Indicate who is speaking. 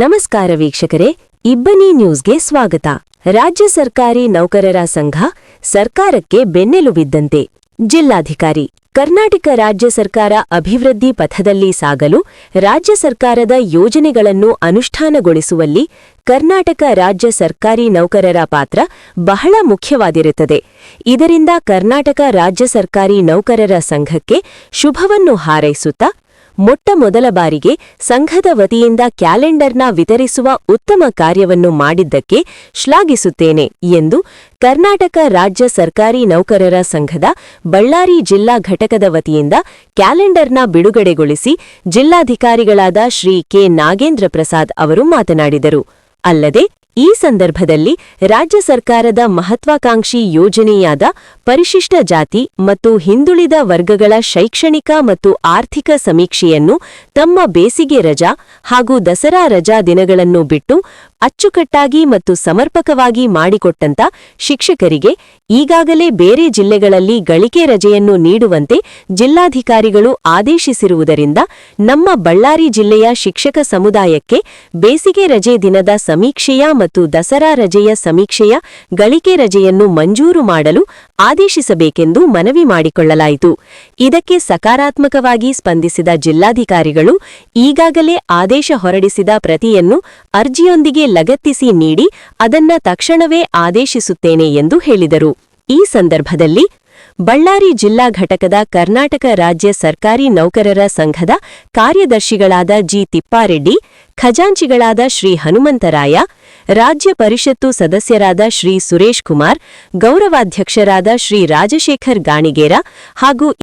Speaker 1: ನಮಸ್ಕಾರ ವೀಕ್ಷಕರೇ, ಇಬ್ಬನಿ ನ್ಯೂಸ್ಗೆ ಸ್ವಾಗತ. ರಾಜ್ಯ ಸರ್ಕಾರಿ ನೌಕರರ ಸಂಘ ಸರ್ಕಾರಕ್ಕೆ ಬೆನ್ನೆಲುಬಿದ್ದಂತೆ. ಜಿಲ್ಲಾಧಿಕಾರಿ, ಕರ್ನಾಟಕ ರಾಜ್ಯ ಸರ್ಕಾರ ಅಭಿವೃದ್ಧಿ ಪಥದಲ್ಲಿ ಸಾಗಲು ರಾಜ್ಯ ಸರ್ಕಾರದ ಯೋಜನೆಗಳನ್ನು ಅನುಷ್ಠಾನಗೊಳಿಸುವಲ್ಲಿ ಕರ್ನಾಟಕ ರಾಜ್ಯ ಸರ್ಕಾರಿ ನೌಕರರ ಪಾತ್ರ ಬಹಳ ಮುಖ್ಯವಾಗಿರುತ್ತದೆ. ಇದರಿಂದ ಕರ್ನಾಟಕ ರಾಜ್ಯ ಸರ್ಕಾರಿ ನೌಕರರ ಸಂಘಕ್ಕೆ ಶುಭವನ್ನು ಹಾರೈಸುತ್ತಾ ಮೊಟ್ಟ ಮೊದಲ ಬಾರಿಗೆ ಸಂಘದ ವತಿಯಿಂದ ಕ್ಯಾಲೆಂಡರ್ನ ವಿತರಿಸುವ ಉತ್ತಮ ಕಾರ್ಯವನ್ನು ಮಾಡಿದ್ದಕ್ಕೆ ಶ್ಲಾಘಿಸುತ್ತೇನೆ ಎಂದು ಕರ್ನಾಟಕ ರಾಜ್ಯ ಸರ್ಕಾರಿ ನೌಕರರ ಸಂಘದ ಬಳ್ಳಾರಿ ಜಿಲ್ಲಾ ಘಟಕದ ವತಿಯಿಂದ ಕ್ಯಾಲೆಂಡರ್ನ ಬಿಡುಗಡೆಗೊಳಿಸಿ ಜಿಲ್ಲಾಧಿಕಾರಿಗಳಾದ ಶ್ರೀ ಕೆ ನಾಗೇಂದ್ರ ಪ್ರಸಾದ್ ಅವರು ಮಾತನಾಡಿದರು. ಅಲ್ಲದೆ ಈ ಸಂದರ್ಭದಲ್ಲಿ ರಾಜ್ಯ ಸರ್ಕಾರದ ಮಹತ್ವಾಕಾಂಕ್ಷಿ ಯೋಜನೆಯಾದ ಪರಿಶಿಷ್ಟ ಜಾತಿ ಮತ್ತು ಹಿಂದುಳಿದ ವರ್ಗಗಳ ಶೈಕ್ಷಣಿಕ ಮತ್ತು ಆರ್ಥಿಕ ಸಮೀಕ್ಷೆಯನ್ನು ತಮ್ಮ ಬೇಸಿಗೆ ರಜಾ ಹಾಗೂ ದಸರಾ ರಜಾ ದಿನಗಳನ್ನು ಬಿಟ್ಟು ಅಚ್ಚುಕಟ್ಟಾಗಿ ಮತ್ತು ಸಮರ್ಪಕವಾಗಿ ಮಾಡಿಕೊಟ್ಟಂತ ಶಿಕ್ಷಕರಿಗೆ ಈಗಾಗಲೇ ಬೇರೆ ಜಿಲ್ಲೆಗಳಲ್ಲಿ ಗಳಿಕೆ ರಜೆಯನ್ನು ನೀಡುವಂತೆ ಜಿಲ್ಲಾಧಿಕಾರಿಗಳು ಆದೇಶಿಸಿರುವುದರಿಂದ ನಮ್ಮ ಬಳ್ಳಾರಿ ಜಿಲ್ಲೆಯ ಶಿಕ್ಷಕ ಸಮುದಾಯಕ್ಕೆ ಬೇಸಿಗೆ ರಜೆ ದಿನದ ಸಮೀಕ್ಷೆಯ ಮತ್ತು ದಸರಾ ರಜೆಯ ಸಮೀಕ್ಷೆಯ ಗಳಿಕೆ ರಜೆಯನ್ನು ಮಂಜೂರು ಮಾಡಲು ಆದೇಶಿಸಬೇಕೆಂದು ಮನವಿ ಮಾಡಿಕೊಳ್ಳಲಾಯಿತು. ಇದಕ್ಕೆ ಸಕಾರಾತ್ಮಕವಾಗಿ ಸ್ಪಂದಿಸಿದ ಜಿಲ್ಲಾಧಿಕಾರಿಗಳು ಈಗಾಗಲೇ ಆದೇಶ ಹೊರಡಿಸಿದ ಪ್ರತಿಯನ್ನು ಅರ್ಜಿಯೊಂದಿಗೆ ಲಗತ್ತಿಸಿ ನೀಡಿ ಅದನ್ನ ತಕ್ಷಣವೇ ಆದೇಶಿಸುತ್ತೇನೆ ಎಂದು ಹೇಳಿದರು. ಈ ಸಂದರ್ಭದಲ್ಲಿ ಬಳ್ಳಾರಿ ಜಿಲ್ಲಾ ಘಟಕದ ಕರ್ನಾಟಕ ರಾಜ್ಯ ಸರ್ಕಾರಿ ನೌಕರರ ಸಂಘದ ಕಾರ್ಯದರ್ಶಿಗಳಾದ ಜಿ ತಿಪ್ಪಾರೆಡ್ಡಿ, ಖಜಾಂಚಿಗಳಾದ ಶ್ರೀ ಹನುಮಂತರಾಯ, ರಾಜ್ಯ ಪರಿಷತ್ತು ಸದಸ್ಯರಾದ ಶ್ರೀ ಸುರೇಶ್ ಕುಮಾರ್, ಗೌರವಾಧ್ಯಕ್ಷರಾದ ಶ್ರೀ ರಾಜಶೇಖರ್ ಗಾಣಿಗೇರ ಹಾಗೂ